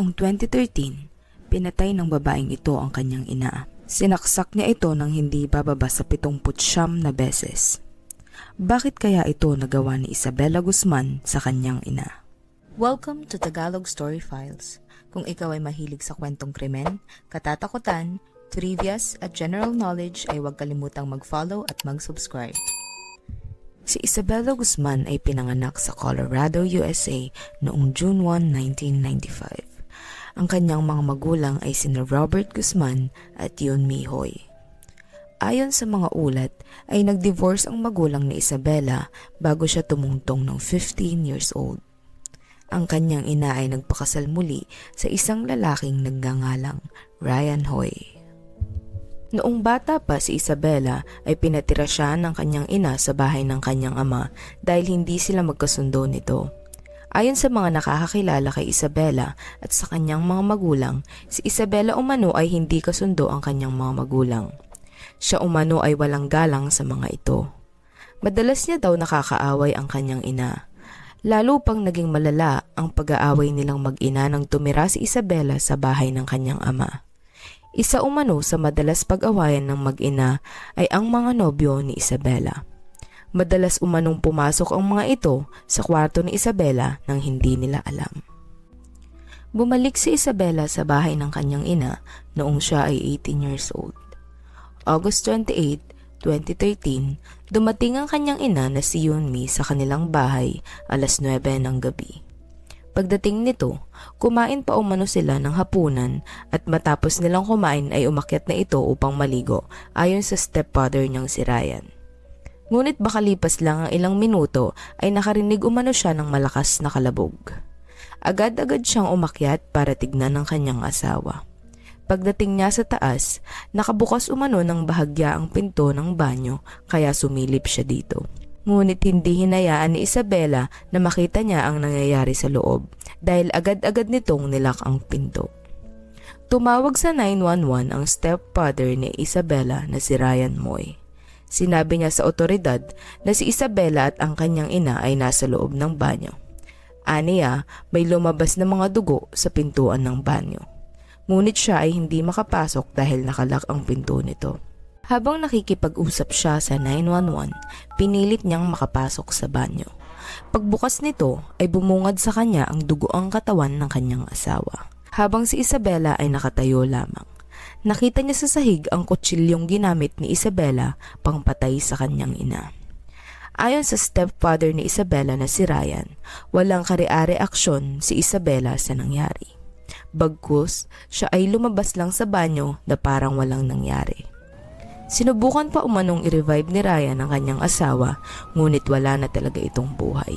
Taong 2013, pinatay ng babaeng ito ang kanyang ina. Sinaksak niya ito ng hindi bababa sa 79 na beses. Bakit kaya ito nagawa ni Isabella Guzman sa kanyang ina? Welcome to Tagalog Story Files. Kung ikaw ay mahilig sa kwentong krimen, katatakutan, trivias at general knowledge ay huwag kalimutang mag-follow at mag-subscribe. Si Isabella Guzman ay pinanganak sa Colorado, USA noong June 1, 1995. Ang kanyang mga magulang ay sina Robert Guzman at Yun Mi Hoy. Ayon sa mga ulat, ay nag-divorce ang magulang ni Isabella bago siya tumungtong ng 15 years old. Ang kanyang ina ay nagpakasal muli sa isang lalaking nagngangalang Ryan Hoy. Noong bata pa si Isabella ay pinatira siya ng kanyang ina sa bahay ng kanyang ama dahil hindi sila magkasundo nito. Ayon sa mga nakakakilala kay Isabella at sa kanyang mga magulang, si Isabella umano ay hindi kasundo ang kanyang mga magulang. Siya umano ay walang galang sa mga ito. Madalas niya daw nakakaaway ang kanyang ina. Lalo pang naging malala ang pag-aaway nilang mag-ina nang tumira si Isabella sa bahay ng kanyang ama. Isa umano sa madalas pag-awayan ng mag-ina ay ang mga nobyo ni Isabella. Madalas umanong pumasok ang mga ito sa kwarto ni Isabella nang hindi nila alam. Bumalik si Isabella sa bahay ng kanyang ina noong siya ay 18 years old. August 28, 2013, dumating ang kanyang ina na si Yunmi sa kanilang bahay alas 9 ng gabi. Pagdating nito, kumain pa umano sila ng hapunan at matapos nilang kumain ay umakyat na ito upang maligo ayon sa stepfather niyang si Ryan. Ngunit bakalipas lang ang ilang minuto ay nakarinig umano siya ng malakas na kalabog. Agad-agad siyang umakyat para tignan ng kanyang asawa. Pagdating niya sa taas, nakabukas umano ng bahagya ang pinto ng banyo kaya sumilip siya dito. Ngunit hindi hinayaan ni Isabella na makita niya ang nangyayari sa loob dahil agad-agad nitong nilak ang pinto. Tumawag sa 911 ang stepfather ni Isabella na si Ryan Moy. Sinabi niya sa otoridad na si Isabella at ang kanyang ina ay nasa loob ng banyo. Aniya, may lumabas na mga dugo sa pintuan ng banyo. Ngunit siya ay hindi makapasok dahil nakalak ang pinto nito. Habang nakikipag-usap siya sa 911, pinilit niyang makapasok sa banyo. Pagbukas nito ay bumungad sa kanya ang dugoang katawan ng kanyang asawa. Habang si Isabella ay nakatayo lamang. Nakita niya sa sahig ang kutsilyong ginamit ni Isabella pangpatay sa kanyang ina. Ayon sa stepfather ni Isabella na si Ryan, walang kare-are aksyon si Isabella sa nangyari. Bagkus, siya ay lumabas lang sa banyo na parang walang nangyari. Sinubukan pa umanong i-revive ni Ryan ang kanyang asawa, ngunit wala na talaga itong buhay.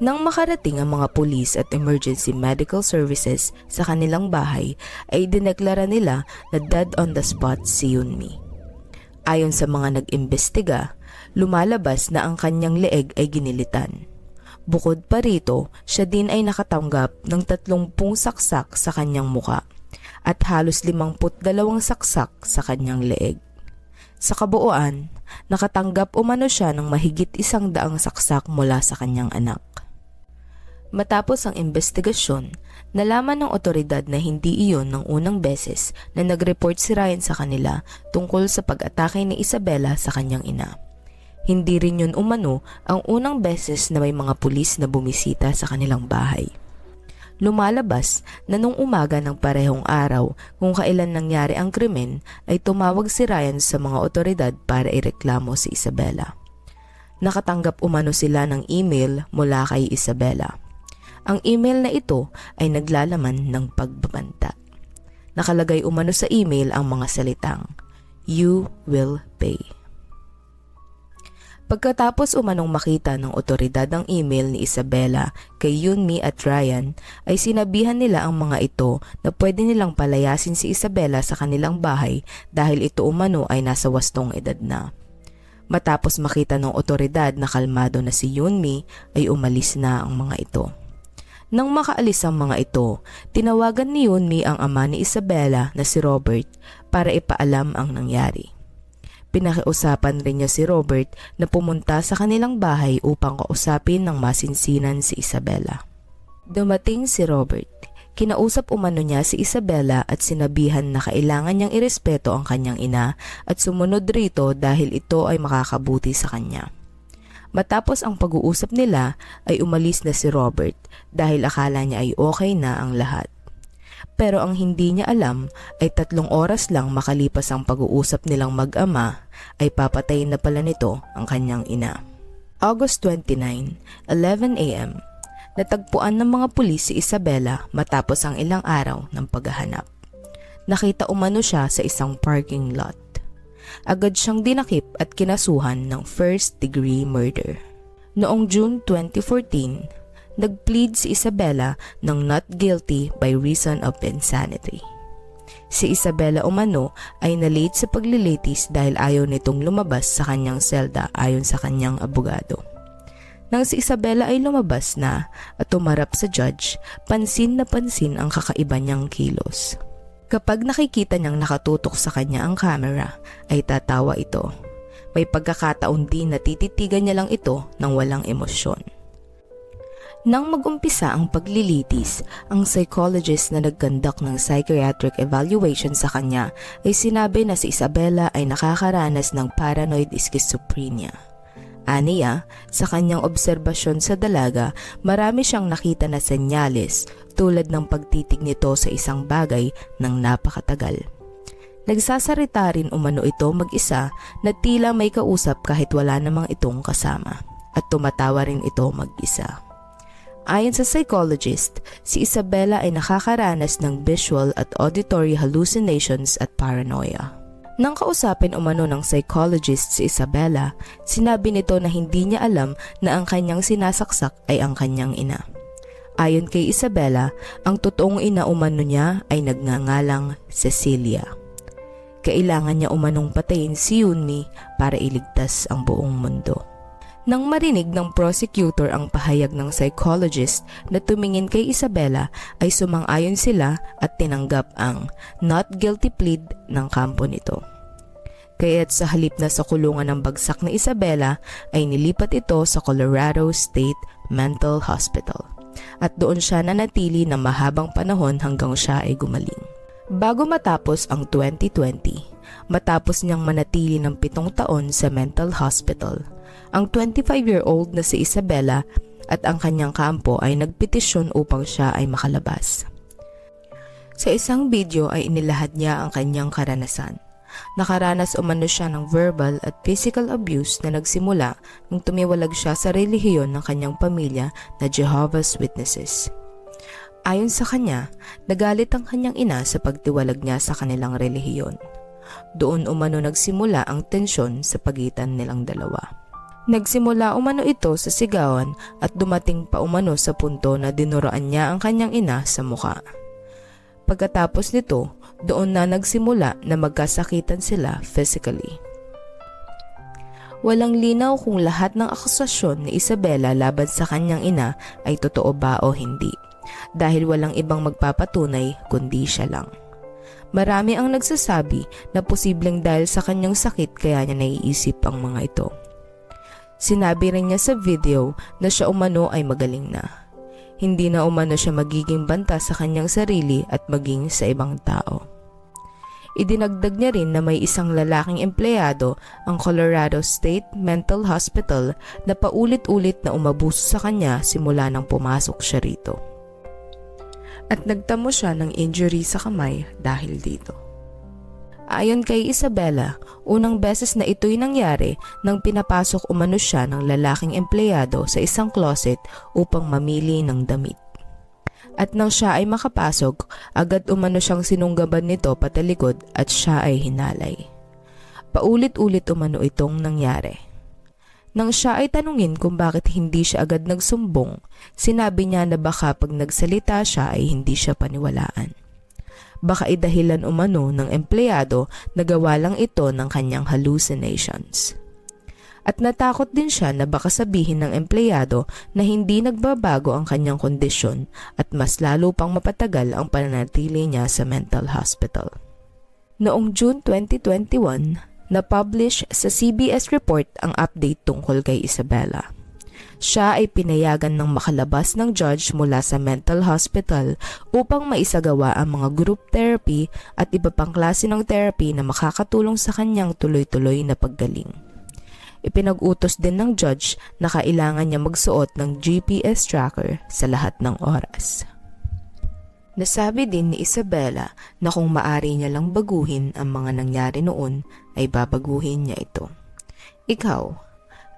Nang makarating ang mga pulis at emergency medical services sa kanilang bahay, ay dineklara nila na dead on the spot si Yunmi. Ayon sa mga nag-imbestiga, lumalabas na ang kanyang leeg ay ginilitan. Bukod pa rito, siya din ay nakatanggap ng 30 saksak sa kanyang muka at halos 52 saksak sa kanyang leeg. Sa kabuuan, nakatanggap umano siya ng mahigit isang daang saksak mula sa kanyang anak. Matapos ang investigasyon, nalaman ng otoridad na hindi iyon ng unang beses na nag-report si Ryan sa kanila tungkol sa pag-atake ni Isabella sa kanyang ina. Hindi rin yun umano ang unang beses na may mga pulis na bumisita sa kanilang bahay. Lumalabas na nung umaga ng parehong araw kung kailan nangyari ang krimen ay tumawag si Ryan sa mga otoridad para ireklamo si Isabella. Nakatanggap umano sila ng email mula kay Isabella. Ang email na ito ay naglalaman ng pagbabanta. Nakalagay umano sa email ang mga salitang, You will pay. Pagkatapos umanong makita ng otoridad ang email ni Isabella kay Yunmi at Ryan, ay sinabihan nila ang mga ito na pwede nilang palayasin si Isabella sa kanilang bahay dahil ito umano ay nasa wastong edad na. Matapos makita ng otoridad na kalmado na si Yunmi, ay umalis na ang mga ito. Nang makaalis ang mga ito, tinawagan ni Yunmi ang ama ni Isabella na si Robert para ipaalam ang nangyari. Pinakiusapan rin niya si Robert na pumunta sa kanilang bahay upang kausapin ng masinsinan si Isabella. Dumating si Robert. Kinausap umano niya si Isabella at sinabihan na kailangan niyang irespeto ang kanyang ina at sumunod rito dahil ito ay makakabuti sa kanya. Matapos ang pag-uusap nila ay umalis na si Robert dahil akala niya ay okay na ang lahat. Pero ang hindi niya alam ay tatlong oras lang makalipas ang pag-uusap nilang mag-ama ay papatayin na pala nito ang kanyang ina. August 29, 11 a.m. Natagpuan ng mga pulis si Isabella matapos ang ilang araw ng paghahanap. Nakita umano siya sa isang parking lot. Agad siyang dinakip at kinasuhan ng first degree murder. Noong June 2014, nagplead si Isabella ng not guilty by reason of insanity. Si Isabella umano ay nalate sa paglilitis dahil ayaw nitong lumabas sa kanyang selda ayon sa kanyang abogado. Nang si Isabella ay lumabas na at tumarap sa judge, pansin na pansin ang kakaiba niyang kilos. Kapag nakikita niyang nakatutok sa kanya ang camera, ay tatawa ito. May pagkakataon din na tititigan niya lang ito ng walang emosyon. Nang magumpisa ang paglilitis, ang psychologist na nagkandak ng psychiatric evaluation sa kanya ay sinabi na si Isabella ay nakakaranas ng paranoid schizophrenia. Aniya, sa kanyang obserbasyon sa dalaga, marami siyang nakita na senyales tulad ng pagtitig nito sa isang bagay ng napakatagal. Nagsasarita rin umano ito mag-isa na tila may kausap kahit wala namang itong kasama at tumatawa rin ito mag-isa. Ayon sa psychologist, si Isabella ay nakakaranas ng visual at auditory hallucinations at paranoia. Nang kausapin umano ng psychologist si Isabella, sinabi nito na hindi niya alam na ang kanyang sinasaksak ay ang kanyang ina. Ayon kay Isabella, ang totoong ina umano niya ay nagngangalang Cecilia. Kailangan niya umanong patayin si Yunmi para iligtas ang buong mundo. Nang marinig ng prosecutor ang pahayag ng psychologist na tumingin kay Isabella ay sumang-ayon sila at tinanggap ang not guilty plead ng kampo nito. Kaya't sa halip na sa kulungan ng bagsak na Isabella ay nilipat ito sa Colorado State Mental Hospital at doon siya nanatili na mahabang panahon hanggang siya ay gumaling. Bago matapos ang 2020, matapos niyang manatili ng pitong taon sa mental hospital, ang 25-year-old na si Isabella at ang kanyang kampo ay nagpetisyon upang siya ay makalabas. Sa isang video ay inilahad niya ang kanyang karanasan. Nakaranas umano siya ng verbal at physical abuse na nagsimula nung tumiwalag siya sa relihiyon ng kanyang pamilya na Jehovah's Witnesses. Ayon sa kanya, nagalit ang kanyang ina sa pagtiwalag niya sa kanilang relihiyon. Doon umano nagsimula ang tensyon sa pagitan nilang dalawa. Nagsimula umano ito sa sigawan at dumating pa umano sa punto na dinuraan niya ang kanyang ina sa muka. Pagkatapos nito, doon na nagsimula na magkasakitan sila physically. Walang linaw kung lahat ng akusasyon ni Isabella laban sa kanyang ina ay totoo ba o hindi dahil walang ibang magpapatunay kundi siya lang. Marami ang nagsasabi na posibleng dahil sa kanyang sakit kaya niya naiisip ang mga ito. Sinabi rin niya sa video na siya umano ay magaling na. Hindi na umano siya magiging banta sa kanyang sarili at maging sa ibang tao. Idinagdag niya rin na may isang lalaking empleyado ang Colorado State Mental Hospital na paulit-ulit na umabuso sa kanya simula nang pumasok siya rito. At nagtamo siya ng injury sa kamay dahil dito. Ayon kay Isabella, unang beses na ito'y nangyari nang pinapasok umano siya ng lalaking empleyado sa isang closet upang mamili ng damit. At nang siya ay makapasok, agad umano siyang sinunggaban nito patalikod at siya ay hinalay. Paulit-ulit umano itong nangyari. Nang siya ay tanungin kung bakit hindi siya agad nagsumbong, sinabi niya na baka pag nagsalita siya ay hindi siya paniwalaan baka idahilan umano ng empleyado na gawa lang ito ng kanyang hallucinations. At natakot din siya na baka sabihin ng empleyado na hindi nagbabago ang kanyang kondisyon at mas lalo pang mapatagal ang pananatili niya sa mental hospital. Noong June 2021, na-publish sa CBS Report ang update tungkol kay Isabella. Siya ay pinayagan ng makalabas ng judge mula sa mental hospital upang maisagawa ang mga group therapy at iba pang klase ng therapy na makakatulong sa kanyang tuloy-tuloy na paggaling. Ipinag-utos din ng judge na kailangan niya magsuot ng GPS tracker sa lahat ng oras. Nasabi din ni Isabella na kung maari niya lang baguhin ang mga nangyari noon ay babaguhin niya ito. Ikaw,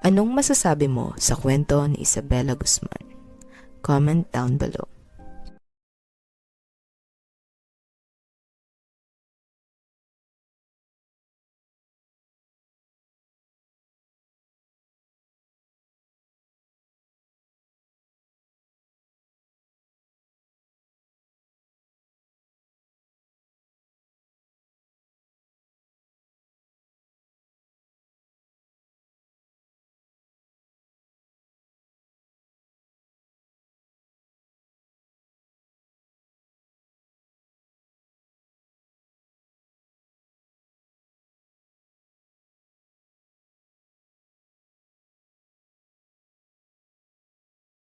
anong masasabi mo sa kwento ni Isabella Guzman? Comment down below.